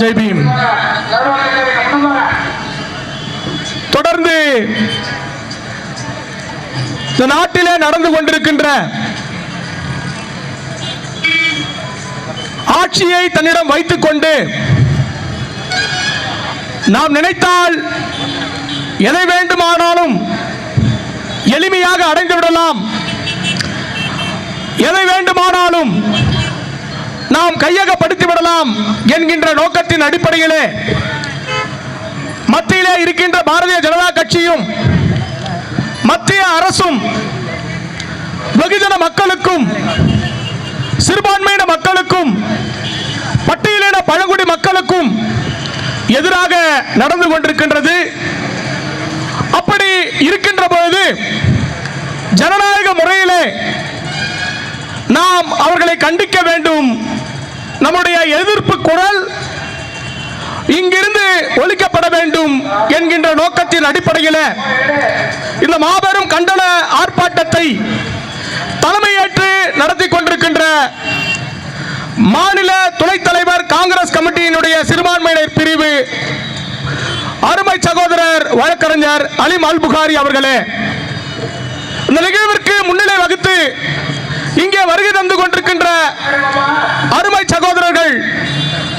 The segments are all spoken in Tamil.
ஜெய் பீம் தொடர்ந்து இந்த நாட்டிலே நடந்து கொண்டிருக்கின்ற ஆட்சியை தன்னிடம் வைத்துக் கொண்டு நாம் நினைத்தால் எதை வேண்டுமானாலும் எளிமையாக அடைந்து விடலாம் எதை வேண்டுமானாலும் நாம் கையகப்படுத்தி விடலாம் என்கின்ற நோக்கத்தின் அடிப்படையிலே மத்தியிலே இருக்கின்ற பாரதிய ஜனதா கட்சியும் மத்திய அரசும் வெகுஜன மக்களுக்கும் சிறுபான்மையின மக்களுக்கும் பட்டியலின பழங்குடி மக்களுக்கும் எதிராக நடந்து கொண்டிருக்கின்றது. அப்படி இருக்கின்ற பொழுது ஜனநாயக முறையிலே நாம் அவர்களை கண்டிக்க வேண்டும். நம்முடைய எதிர்ப்பு குரல் இங்கிருந்து ஒழிக்கப்பட வேண்டும் என்கின்ற நோக்கத்தின் அடிப்படையில் இந்த மாபெரும் கண்டன ஆர்ப்பாட்டத்தை தலைமையேற்று நடத்தி கொண்டிருக்கின்ற மாநில துணைத் தலைவர் காங்கிரஸ் கமிட்டியினுடைய சிறுபான்மையினர் பிரிவு அருமை சகோதரர் வழக்கறிஞர் அலிம் அல் புகாரி அவர்களே இந்த நிகழ்விற்கு முன்னிலை வகுத்து இங்கே வருகை தந்து கொண்டிருக்கின்ற அருமை சகோதரர்கள்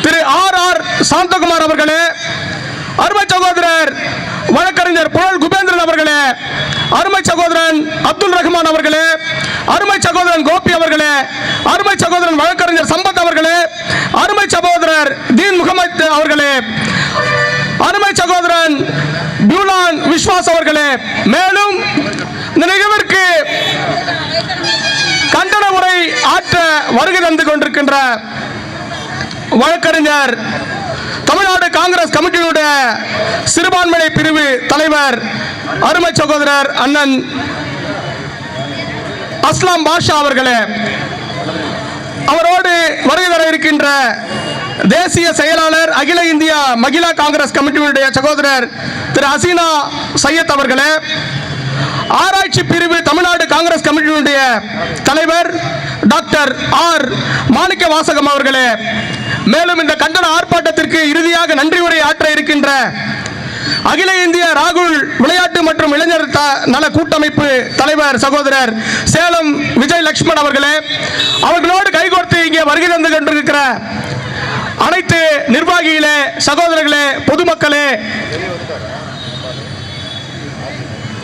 திரு ஆர் ஆர் சாந்தகுமார் அவர்களே அருமை சகோதரர் வழக்கறிஞர் புழல் குபேந்திரன் அவர்களே அருமை சகோதரன் அப்துல் ரஹ்மான் அவர்களே அருமை சகோதரன் கோபி அவர்களே அருமை சகோதரன் வழக்கறிஞர் சம்பத் அவர்களே அருமை சகோதரர் தீன் முகமது அவர்களே அருமை சகோதரன் பியூலான் விஸ்வாஸ் அவர்களே மேலும் இந்த நிகழ்விற்கு வருகை தந்து கொண்டிருக்கின்ற வழக்கறிஞர் தமிழ்நாடு காங்கிரஸ் கமிட்டியினுடைய சிறுபான்மை பிரிவு தலைவர் அருமை சகோதரர் அண்ணன் அஸ்லாம் பாஷா அவர்களே அவரோடு வருகை வர இருக்கின்ற தேசிய செயலாளர் அகில இந்திய மகிழா காங்கிரஸ் கமிட்டியினுடைய சகோதரர் திரு ஹசீனா சையத் அவர்களே ஆராய்ச்சி பிரிவு தமிழ்நாடு காங்கிரஸ் கமிட்டியினுடைய தலைவர் டாக்டர் ஆர் மாணிக்க வாசகம் அவர்களே மேலும் இந்த கண்டன ஆர்ப்பாட்டத்திற்கு இறுதியாக நன்றி உரை ஆற்ற இருக்கின்ற அகில இந்திய ராகுல் விளையாட்டு மற்றும் இளைஞர் த- நல கூட்டமைப்பு தலைவர் சகோதரர் சேலம் விஜய் லட்சுமண் அவர்களே அவர்களோடு கைகோர்த்து இங்கே வருகை தந்து கொண்டிருக்கிற அனைத்து நிர்வாகிகளே சகோதரர்களே பொதுமக்களே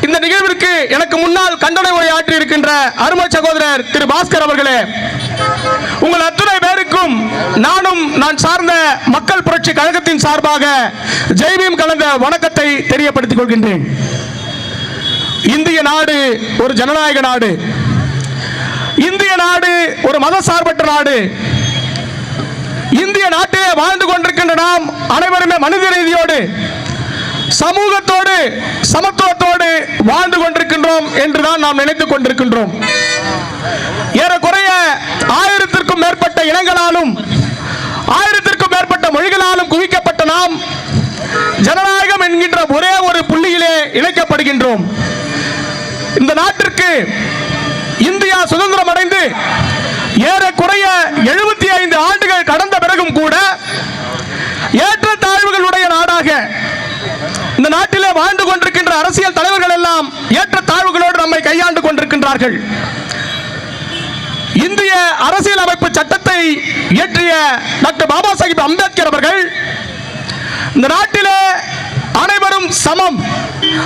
இந்த நிகழ்விற்கு எனக்கு முன்னால் கண்டன உரை ஆற்றி இருக்கின்ற அருமை சகோதரர் திரு பாஸ்கர் அவர்களே உங்கள் அத்துணை பேருக்கும் நானும் நான் சார்ந்த மக்கள் புரட்சி கழகத்தின் சார்பாக ஜெய்பீம் கலந்த வணக்கத்தை தெரியப்படுத்திக் கொள்கின்றேன். இந்திய நாடு ஒரு ஜனநாயக நாடு. இந்திய நாடு ஒரு மத சார்பற்ற நாடு. இந்திய நாட்டிலே வாழ்ந்து கொண்டிருக்கின்ற நாம் அனைவருமே மனித ரீதியோடு சமூகத்தோடு சமத்துவத்தோடு வாழ்ந்து கொண்டிருக்கின்றோம் என்றுதான் நாம் நினைத்துக் கொண்டிருக்கின்றோம். ஏறக்குறைய ஆயிரத்திற்கும் மேற்பட்ட இனங்களாலும் ஆயிரத்திற்கும் மேற்பட்ட மொழிகளாலும் குவிக்கப்பட்ட நாம் ஜனநாயகம் என்கின்ற ஒரே ஒரு புள்ளியிலே இணைக்கப்படுகின்றோம். இந்த நாட்டிற்கு இந்தியா சுதந்திரம் அடைந்து ஏறக்குறைய எழுபத்தி ஐந்து ஆண்டுகள் கடந்த பிறகும் கூட ஏற்ற தாழ்வுகளுடைய நாடாக இந்த நாட்டிலே வாழ்ந்து கொண்டிருக்கின்ற அரசியல் தலைவர்கள் எல்லாம் ஏற்ற தாழ்வுகளோடு நம்மை கையாண்டு கொண்டிருக்கின்றார்கள். இந்திய அரசியல் அமைப்பு சட்டத்தை இயற்றிய டாக்டர் பாபா சாஹிப் அம்பேத்கர் அவர்கள் இந்த நாட்டிலே அனைவரும் சமம்.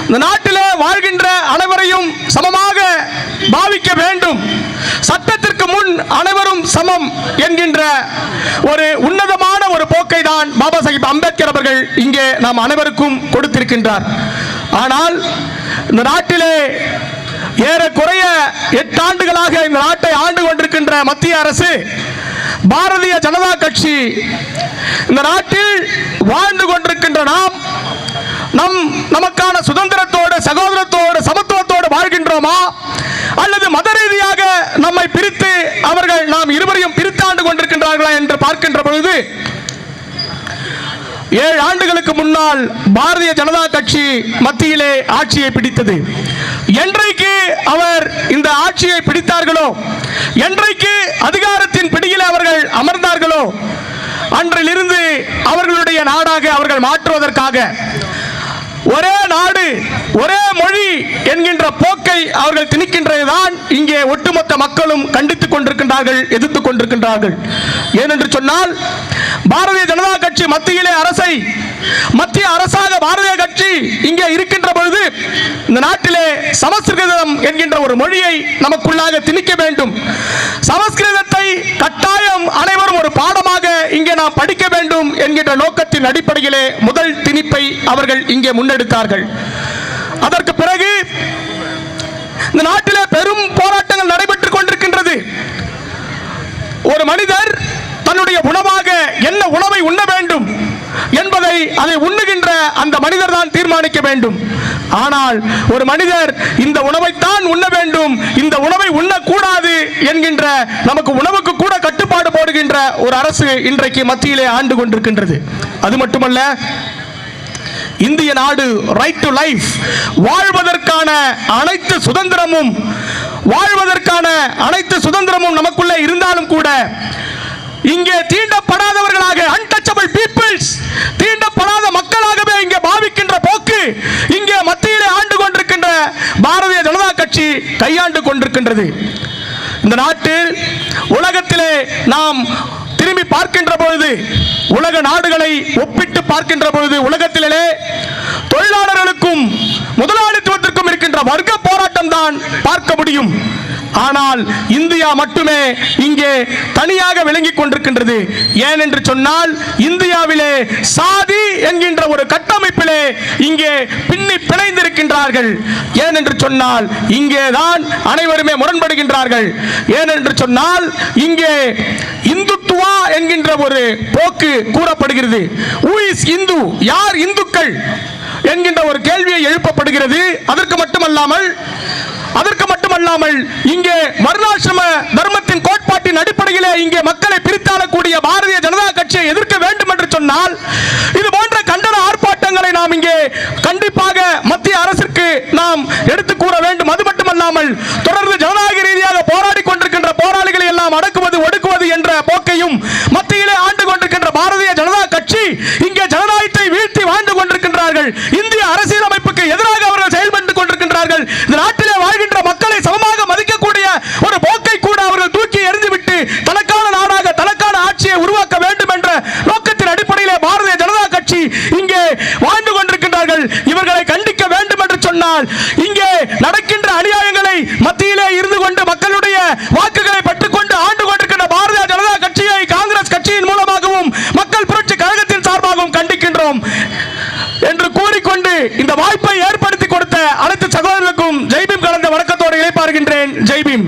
இந்த நாட்டில் வாழ்கின்ற அனைவரையும் சமமாக பாவிக்க வேண்டும். சட்டத்திற்கு முன் அனைவரும் சமம் என்கின்ற ஒரு உன்னதமான ஒரு போக்கை தான் பாபா சாஹிப் அம்பேத்கர் அவர்கள் இங்கே நாம் அனைவருக்கும் கொடுத்திருக்கின்றார். ஆனால் இந்த நாட்டிலே ஏறக்குறைய எட்டு ஆண்டுகளாக இந்த நாட்டை ஆண்டு கொண்டிருக்கின்ற மத்திய அரசு பாரதிய ஜனதா கட்சி இந்த நாட்டில் வாழ்ந்து கொண்டிருக்கின்ற நாம் நம் நமக்கான சுதந்திரத்தோடு சகோதரத்தோடு சமத்துவத்தோடு வாழ்கின்றோமா? அல்லது மத ரீதியாக நம்மை பிரித்து அவர்கள் நாம் இருவரையும் பிரித்தாண்டு கொண்டிருக்கின்றார்களா என்று பார்க்கின்ற பொழுது ஏழு ஆண்டுகளுக்கு முன்னால் பாரதிய ஜனதா கட்சி மத்தியிலே ஆட்சியை பிடித்தது. என்றைக்கு அவர் இந்த ஆட்சியை பிடித்தார்களோ என்றைக்கு அதிகாரத்தின் பிடியில் அவர்கள் அமர்ந்தார்களோ அன்றிலிருந்து அவர்களுடைய நாடாக அவர்கள் மாற்றுவதற்காக ஒரே நாடு ஒரே மொழி என்கின்ற போக்கை அவர்கள் திணிக்கின்றதுதான் இங்கே ஒட்டுமொத்த மக்களும் கண்டித்துக் கொண்டிருக்கின்றார்கள் எதிர்த்துக் கொண்டிருக்கின்றார்கள். ஏனென்று சொன்னால் பாரதிய ஜனதா கட்சி மத்தியிலே அரசை மத்திய அரசாக பாரதிய கட்சி இங்கே இருக்கின்ற பொழுது இந்த நாட்டிலே சமஸ்கிருதம் என்கின்ற ஒரு மொழியை நமக்குள்ளாக திணிக்க வேண்டும். சமஸ்கிருதத்தை கட்டாயம் அனைவரும் ஒரு பாடமாக இங்கே நாம் படிக்க வேண்டும் என்கின்ற நோக்கத்தின் அடிப்படையிலே முதல் திணிப்பை அவர்கள் இங்கே முன்னெடுத்தார்கள். அதற்கு பிறகு இந்த நாட்டிலே பெரும் போராட்டங்கள் நடைபெற்றுக் கொண்டிருக்கின்றது. ஒரு மனிதர் தன்னுடைய உணவாக என்ன உணவை உண்ண வேண்டும் என்பதை அதை உண்ணுகின்ற அந்த மனிதர் தான் தீர்மானிக்க வேண்டும். ஆனால் ஒரு மனிதர் இந்த உணவைத்தான் உண்ண வேண்டும் இந்த உணவை உண்ணக்கூடாது என்கின்ற நமக்கு உணவுக்கு கூட கட்டுப்பாடு போடுகின்ற ஒரு அரசு இன்றைக்கு மத்தியிலே ஆண்டு கொண்டிருக்கின்றது. அது மட்டுமல்ல இந்திய நாடு ரைட் டு லைஃப் வாழ்வதற்கான அனைத்து சுதந்திரமும் வாழ்வதற்கான அனைத்து சுதந்திரமும் நமக்குள்ளே இருந்தாலும் கூட இங்கே தீண்டப்படாதவர்களாக அன்டச்சபிள் பீப்புள்ஸ் தீண்டப்படாத மக்களாகவே இங்கே பாவிக்கின்ற போக்கு இங்கே மத்தியிலே ஆண்டு கொண்டிருக்கின்ற பாரதிய ஜனதா கட்சி கையாண்டு கொண்டிருக்கின்றது. இந்த நாட்டில் உலகத்திலே நாம் திரும்பி பார்க்கின்ற பொழுது உலக நாடுகளை ஒப்பிட்டு பார்க்கின்ற பொழுது உலகத்திலே தொழிலாளர்களுக்கும் முதலாளித்துவத்திற்கும் இருக்கின்ற வர்க்க போராட்டம் தான் பார்க்க முடியும். ஆனால் இந்தியா மட்டுமே இங்கே தனியாக விளங்கிக் கொண்டிருக்கின்றது. ஏன் என்று சொன்னால் இந்தியாவிலே சாதி என்கின்ற ஒரு கட்டமைப்பிலே இங்கே பின்னி பிணைந்திருக்கின்றார்கள். ஏன் என்று சொன்னால் இங்கேதான் அனைவருமே முரண்படுகின்றார்கள். ஏன் என்று சொன்னால் இங்கே இந்துத்துவா என்கின்ற ஒரு போக்கு கூறப்படுகிறது. இந்து யார் இந்துக்கள்? என்கின்ற ஒரு கேள்வியை எழுப்பப்படுகிறது. அதற்கு மட்டுமல்லாமல் அதற்கு அல்லாமல் இங்கே வருணாசிரம தர்மத்தின் கோட்பாட்டின் அடிப்படையிலே இங்கே மக்களை பிரித்தாளக்கூடிய பாரதிய ஜனதா கட்சியை எதிர்க்க வேண்டும் என்று சொன்னால் இது போன்ற கண்டன ஆர்ப்பாட்டங்களை நாம் இங்கே கண்டிப்பாக மத்திய அரசிற்கு நாம் எடுத்து கூற வேண்டும். அது மட்டுமல்லாமல் தொடர்ந்து ஜனநாயக ரீதியாக போராடி கொண்டிருக்கின்ற போராளிகளை எல்லாம் அடக்குவது ஒடுக்குவது என்ற போக்கையும் மத்தியிலே ஆண்டு கொண்டிருக்கின்ற பாரதிய ஜனதா கட்சி இங்கே ஜனநாயகத்தை வீழ்த்தி வாழ்ந்து கொண்டிருக்கின்றார்கள். இந்திய அரசியல் எதிராக அவர்கள் செயல்பட்டு கொண்டிருக்கின்றார்கள் இந்த நாட்டிலே வாழ்கின்ற மக்களை சமமாக மதிக்கக்கூடிய ஒரு போக்கை கூட அவர்கள் தூக்கி எறிந்துவிட்டு தனக்கான நாடாக தனக்கான ஆட்சியை உருவாக்க வேண்டும் என்ற நோக்கத்தின் அடிப்படையிலே பாரதிய ஜனதா கட்சி இங்கே வாழ்ந்து கொண்டிருக்கின்றார்கள் இவர்களை கண்டிக்க வேண்டும் என்று சொன்னால் இங்கே நடக்கின்ற அநியாயங்களை மத்தியிலே இருந்து கொண்டு மக்களுடைய வாக்குகளை பெற்றுக்கொண்டு ஆண்டு கொண்டிருக்கின்ற பாரதிய ஜனதா கட்சியை காங்கிரஸ் கட்சியின் மூலமாகவும் மக்கள் புரட்சி கழகத்தின் சார்பாகவும் கண்டிக்கின்றோம் என்று கூறிக்கொண்டு இந்த வாய்ப்பை ஏற்படுத்தி கொடுத்த அனைத்து சகோதரர்களுக்கும் ஜெய்பீம் கலந்த வணக்கத்தோடு இழைப்பாருகின்றேன் ஜெய்பீம்